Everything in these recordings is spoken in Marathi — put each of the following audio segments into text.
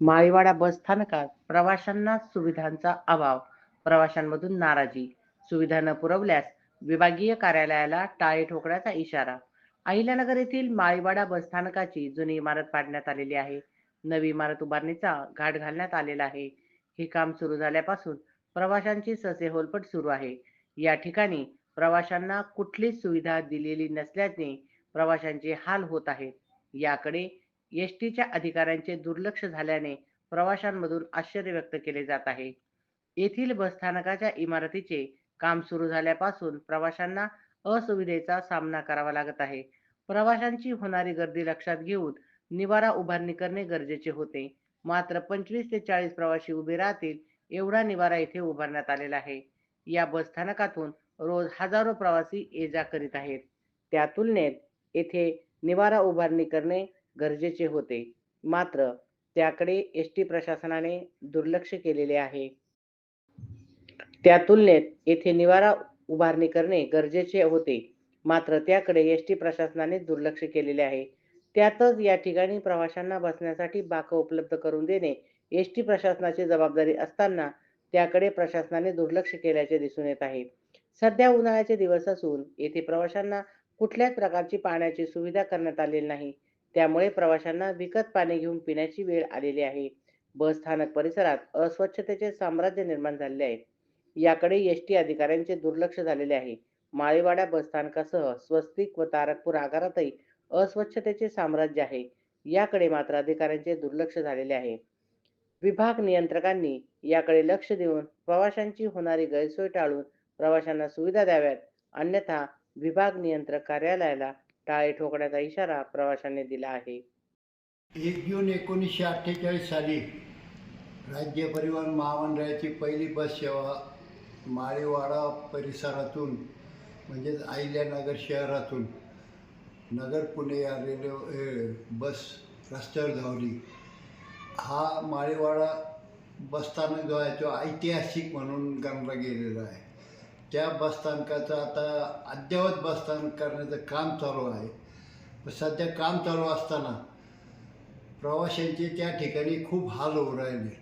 माळीवाडा बसस्थानकात प्रवाशांना सुविधांचा अभाव. प्रवाशांमधून नाराजी. सुविधा न पुरवल्यास विभागीय कार्यालयाला टाळे ठोकण्याचा इशारा. अहिल्यानगर येथील माळीवाडा बसस्थानकाची जुनी इमारत पाडण्यात आलेली आहे. नवी इमारत उभारणीचा घाट घालण्यात आलेला आहे. हे काम सुरू झाल्यापासून प्रवाशांची ससे होलपट सुरू आहे. या ठिकाणी प्रवाशांना कुठलीच सुविधा दिलेली नसल्याने प्रवाशांचे हाल होत आहेत. याकडे एस टीच्या अधिकाऱ्यांचे दुर्लक्ष झाल्याने प्रवाशांमधून आश्चर्य व्यक्त केले जात आहे. येथील बसस्थानकाच्या इमारतीचे काम सुरू झाल्यापासून प्रवाशांना असुविधेचा सामना करावा लागत आहे. प्रवाशांची होणारी गर्दी लक्षात घेऊन निवारा उभारणी करणे गरजेचे होते. मात्र पंचवीस ते चाळीस प्रवासी उभे राहतील एवढा निवारा येथे उभारण्यात आलेला आहे. या बसस्थानकातून रोज हजारो प्रवासी ये जा करीत आहेत. त्या तुलनेत येथे निवारा उभारणी करणे गरजेचे होते. मात्र त्याकडे एस टी प्रशासनाने दुर्लक्ष केलेले आहे. त्या तुलनेत येथे निवारा उभारणी करणे गरजेचे होते. मात्र त्याकडे एस टी प्रशासनाने दुर्लक्ष केलेले आहे. त्यातच या ठिकाणी प्रवाशांना बसण्यासाठी बाक उपलब्ध करून देणे एस टी प्रशासनाची जबाबदारी असताना त्याकडे प्रशासनाने दुर्लक्ष केल्याचे दिसून येत आहे. सध्या उन्हाळ्याचे दिवस असून येथे प्रवाशांना कुठल्याच प्रकारची पाण्याची सुविधा करण्यात आलेली नाही. त्यामुळे प्रवाशांना विकत पाणी घेऊन पिण्याची वेळ आलेली आहे. बस स्थानक परिसरात अस्वच्छतेचे साम्राज्य निर्माण झालेले आहे. याकडे एस टी अधिकाऱ्यांचे दुर्लक्ष झालेले आहे. माळीवाडा बसस्थानकासह स्वस्तिक व तारकपूर आगारातही अस्वच्छतेचे साम्राज्य आहे. याकडे मात्र अधिकाऱ्यांचे दुर्लक्ष झालेले आहे. विभाग नियंत्रकांनी याकडे लक्ष देऊन प्रवाशांची होणारी गैरसोय टाळून प्रवाशांना सुविधा द्याव्यात. अन्यथा विभाग नियंत्रक कार्यालयाला टाळे ठोकण्याचा इशारा प्रवाशांनी दिला आहे. एक जून एकोणीसशे अठ्ठेचाळीस साली राज्य परिवहन महामंडळाची पहिली बस सेवा माळेवाडा परिसरातून म्हणजेच अहिल्यानगर शहरातून नगर पुणे या रेल्वे बस रस्त्यावर धावली. हा माळेवाडा बसस्थानक जो आहे तो ऐतिहासिक म्हणून गणला गेलेला आहे. त्या बसस्थानकाचं आता अद्ययावत बसस्थानक करण्याचं काम चालू आहे. सध्या काम चालू असताना प्रवाशांचे त्या ठिकाणी खूप हाल होऊ राहिले.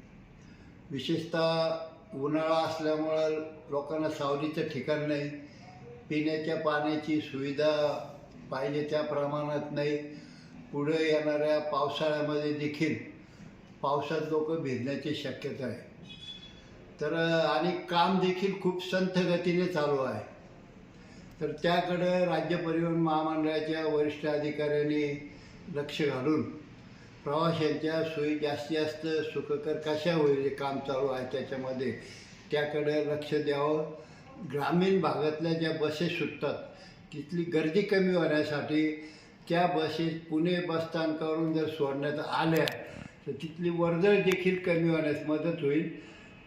विशेषतः उन्हाळा असल्यामुळं लोकांना सावलीचं ठिकाण नाही पिण्याच्या पाण्याची सुविधा पाहिजे त्या प्रमाणात नाही. पुढे येणाऱ्या पावसाळ्यामध्ये देखील पावसात लोक भिजण्याची शक्यता आहे. तर आणि काम देखील खूप संथ गतीने चालू आहे. तर त्याकडं राज्य परिवहन महामंडळाच्या वरिष्ठ अधिकाऱ्यांनी लक्ष घालून प्रवाशांच्या सोयी जास्तीत जास्त सुखकर कशा होईल हे काम चालू आहे त्याच्यामध्ये त्याकडे लक्ष द्यावं. ग्रामीण भागातल्या ज्या बसेस सुटतात तिथली गर्दी कमी होण्यासाठी त्या बसेस पुणे बसस्थानकावरून जर सोडण्यात आल्या तर तिथली वर्दळ देखील कमी होण्यास मदत होईल.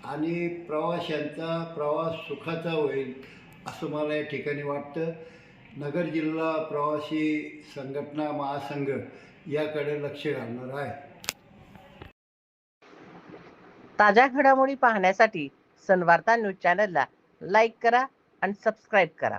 आणि प्रवाशांचा प्रवास सुखाचा होईल असं मला या ठिकाणी वाटतं. नगर जिल्हा प्रवासी संघटना महासंघ याकडे लक्ष घालणार आहे. ताज्या घडामोडी पाहण्यासाठी सनवार्ता न्यूज चॅनलला लाईक करा आणि सबस्क्राईब करा.